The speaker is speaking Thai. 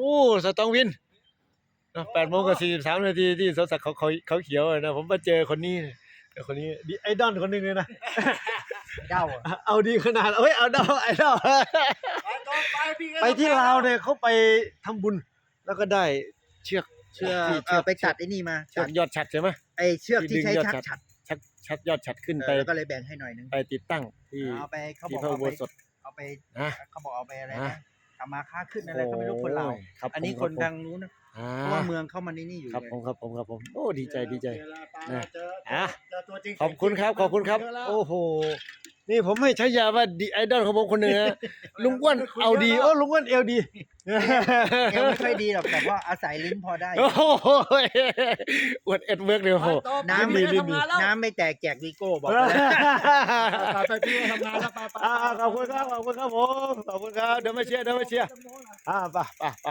อ้สตองวินแปดโมงกับสี่สามนาทีที่สวนสัตว์เขาเขาเขาเขียวนะผมมาเจอคนนี้คนนี้ดีไอดอลคนหนึ่งเลยนะเด้าอะเอาดีขนาดเฮ้ยเอาดอลไอดอลไปต่อไปพี่ก็ไปที่ลาวเนี่ยเขาไปทำบุญ แล้วก็ได้เชือกเชือกที่เออไปตัดไอ้นี่มาเชือกยอดฉัดใช่ไหมไอ้เชือกที่ใช้ที่ดึงยอดชักฉัดฉัดชัดชัดยอดฉัดขึ้นเอไปอแล้วก็เลยแบ่งให้หน่อยนึงไปติดตั้งที่เอาไปเขาบที่อกพระเอาอุโบไปสถเอาไปนะเขาบอกเอาไปอะไรนะนะ ทำมาค้าขึ้นอะไรก็ไม่รู้คนเราวโอ้ยครับอันนี้ผมคนรับผมทางนู้นนะอ่าเพราะว่าเมืองเข้ามานี่นี่อยู่ครับไง ผมครับผมครับผมโอ้ดีใจดีใจเวลาปลานะเจออะ เจอตัวจริงขอบคุณครับขอบคุณครับเยะแล้ว โอ้โห นี่ผมให้ใช้ยาว่าดีไอดอลของผมคนหนึ่งนะลุงอ้วนเอาดีโอ้ลุงอ้วนเอลดี ยังไม่ค่อยดีหรอกแต่ว่าอาศัยลิ้นพอได้ โอ้โหอวดเอ็ดเวิร์กเลยโอ้โหไปต่อน้ำพี่ดีก็ดีทำงานแล้ว น้ำไม่แตกแจกวีโก้บอกไปแล้ว ไปไปพี่ก็ทำงานแล้วไปไป อ่าขอบคุณครับขอบคุณครับผมขอบคุณครับเดี๋ยวมาเชียร์เดี๋ยวมาเชียร์อ่าไปไปไป